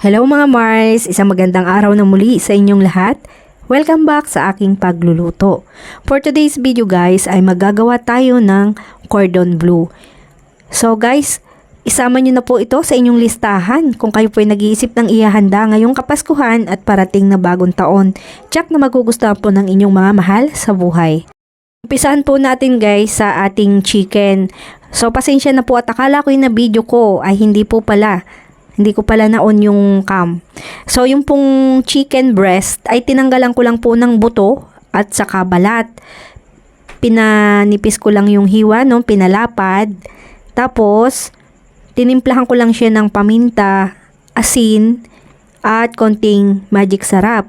Hello mga Mars! Isang magandang araw na muli sa inyong lahat. Welcome back sa aking pagluluto. For today's video guys ay magagawa tayo ng cordon bleu. So guys, isama nyo na po ito sa inyong listahan kung kayo po ay nag-iisip ng ihahanda ngayong kapaskuhan at parating na bagong taon. Check na magugustuhan po ng inyong mga mahal sa buhay. Umpisahan po natin guys sa ating chicken. So pasensya na po at akala ko yung na video ko ay hindi po pala. Hindi ko pala na-on yung cam. So yung pong chicken breast ay tinanggalan ko lang po ng buto at saka balat. Pinanipis ko lang yung hiwa, no? pinalapad. Tapos, tinimplahan ko lang siya ng paminta, asin, at konting magic sarap.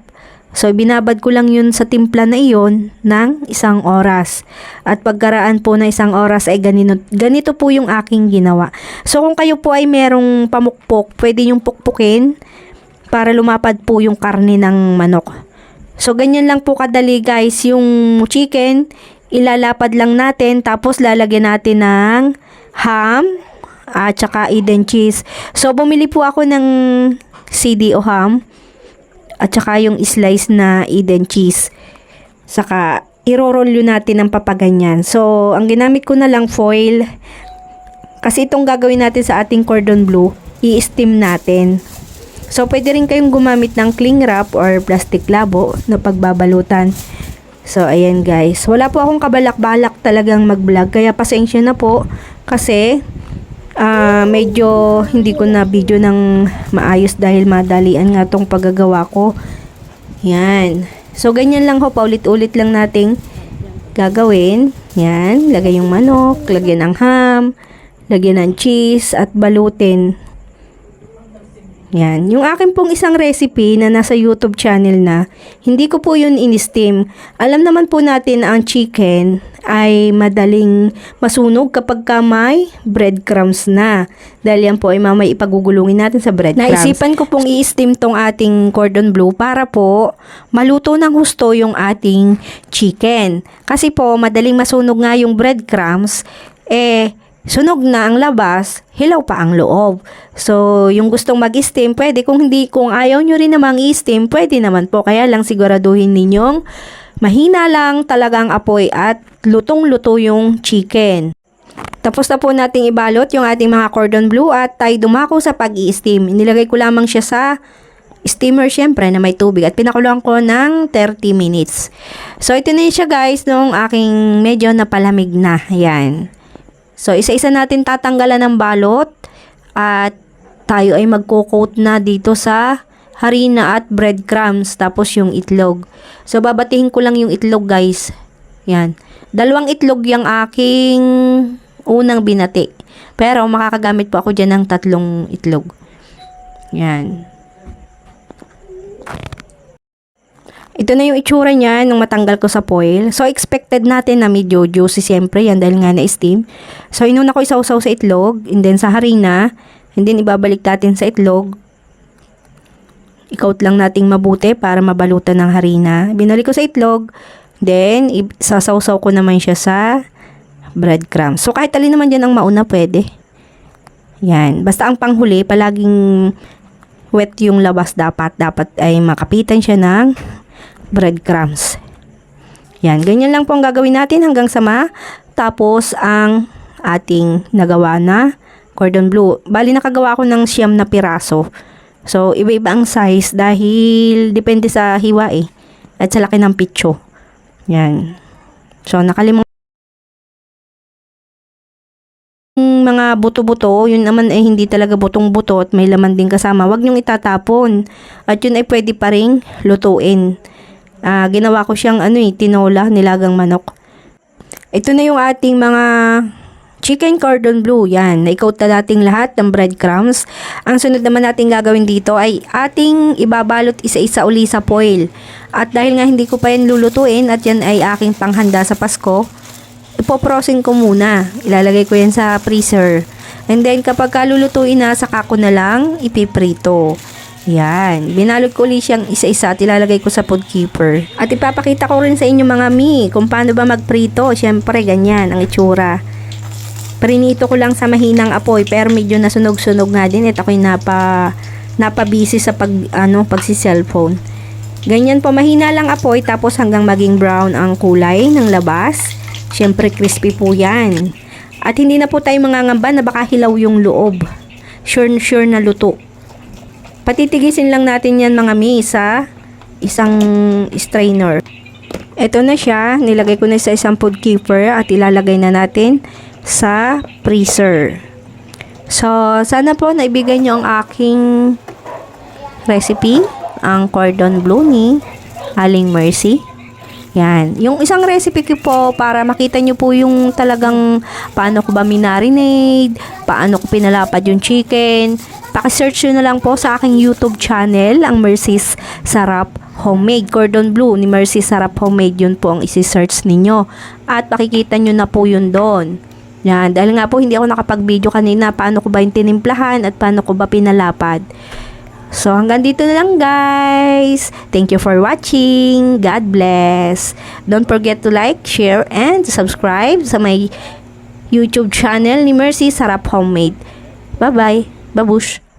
So, binabad ko lang yun sa timpla na iyon ng isang oras. At pagkaraan po na isang oras ay ganito, ganito po yung aking ginawa. So, kung kayo po ay merong pamukpok, pwede yung pukpukin para lumapad po yung karne ng manok. So, ganyan lang po kadali guys. Yung chicken, ilalapad lang natin tapos lalagyan natin ng ham at saka Eden cheese. So, bumili po ako ng CDO ham at saka yung slice na Eden cheese. Saka, iro-roll yun natin ng papaganyan. So, ang ginamit ko na lang foil. Kasi itong gagawin natin sa ating cordon bleu, i-steam natin. So, pwede rin kayong gumamit ng cling wrap or plastic labo na pagbabalutan. So, ayan guys. Wala po akong kabalak-balak talagang mag-vlog. Kaya pasensya na po. Kasi, ah medyo hindi ko na video ng maayos dahil madalian nga tong paggagawa ko. Yan. So, ganyan lang ho. Paulit-ulit lang nating gagawin. Yan. Lagay yung manok, lagyan ng ham, lagyan ng cheese, at balutin. Yan. Yung akin pong isang recipe na nasa YouTube channel na, hindi ko po yun in-steam. Alam naman po natin na ang chicken ay madaling masunog kapag ka may breadcrumbs na. Dahil yan po ay mamay ipagugulungin natin sa breadcrumbs. Naisipan ko pong i-steam tong ating cordon bleu para po maluto ng husto yung ating chicken. Kasi po madaling masunog nga yung breadcrumbs, eh sunog na ang labas, hilaw pa ang loob. So, yung gustong mag-steam, pwede. Kung hindi, kung ayaw nyo rin namang i-steam, pwede naman po. Kaya lang siguraduhin ninyong mahina lang talaga ang apoy at lutong-luto yung chicken. Tapos na po nating ibalot yung ating mga cordon bleu at tayo dumako sa pag steam Inilagay ko lamang siya sa steamer syempre na may tubig at pinakuluan ko ng 30 minutes. So, ito na siya guys nung aking medyo napalamig na. Yan. So, isa-isa natin tatanggalan ng balot at tayo ay magko-coat na dito sa harina at breadcrumbs tapos yung itlog. So, babatihin ko lang yung itlog guys. Yan. Dalawang itlog yung aking unang binati. Pero makakagamit po ako dyan ng tatlong itlog. Yan. Ito na yung itsura niya nung matanggal ko sa foil. So, expected natin na medyo juicy siyempre yan dahil nga na-steam. So, inuna ko isawsaw sa itlog and then sa harina and then ibabalik natin sa itlog. Ikaut lang nating mabuti para mabalutan ng harina. Binalik ko sa itlog. Then, sasawsaw ko naman siya sa breadcrumbs. So, kahit alin naman dyan ang mauna, pwede. Yan. Basta ang panghuli, palaging wet yung labas dapat. Dapat ay makapitan siya ng breadcrumbs. Yan, ganyan lang po ang gagawin natin hanggang sa Tapos ang ating nagawa na cordon bleu. Bali, nakagawa ako ng siyam na piraso. So, iba-iba ang size dahil depende sa hiwa eh. At sa laki ng pitso. Yan. So, nakalimang mga buto-buto, yun naman ay hindi talaga butong-buto at may laman din kasama. Huwag niyong itatapon. At yun ay pwede pa ring lutuin. Ah, ginawa ko siyang ano eh, tinola, nilagang manok. Ito na yung ating mga chicken cordon bleu. Yan, naikoat na natin lahat ng breadcrumbs. Ang sunod naman natin gagawin dito ay ating ibabalot isa-isa uli sa foil. At dahil nga hindi ko pa yan lulutuin at yan ay aking panghanda sa Pasko, ipoprosin ko muna. Ilalagay ko yan sa freezer. And then kapag kalulutuin na, saka ko na lang ipiprito. Yan. Binalot ko ulit siyang isa-isa at ilalagay ko sa food keeper. At ipapakita ko rin sa inyo mga mi kung paano ba magprito. Siyempre, ganyan ang itsura. Prinito ko lang sa mahinang apoy pero medyo nasunog-sunog nga din. Ito ako'y napa napabisi sa pag ano pagsi cellphone. Ganyan po mahina lang apoy tapos hanggang maging brown ang kulay ng labas. Syempre crispy po 'yan. At hindi na po tayo mangangamba na baka hilaw yung loob. Sure sure na luto. Patitigisin lang natin 'yan mga mi sa isang strainer. Ito na siya, nilagay ko na sa isang food keeper at ilalagay na natin sa freezer. So, sana po naibigay nyo ang aking recipe, ang cordon bleu ni Aling Mercy. Yan. Yung isang recipe ko po para makita nyo po yung talagang paano ko ba minarinade, paano ko pinalapad yung chicken. Pakisearch nyo na lang po sa aking YouTube channel, ang Mercy's Sarap Homemade. Cordon bleu ni Mercy Sarap Homemade, yun po ang isi-search ninyo. At makikita nyo na po yun doon. Yan, dahil nga po hindi ako nakapag-video kanina paano ko ba yung tinimplahan at paano ko ba pinalapad. So hanggang dito na lang guys. Thank you for watching. God bless. Don't forget to like, share, and subscribe sa my YouTube channel ni Mercy Sarap Homemade. Bye-bye. Babush.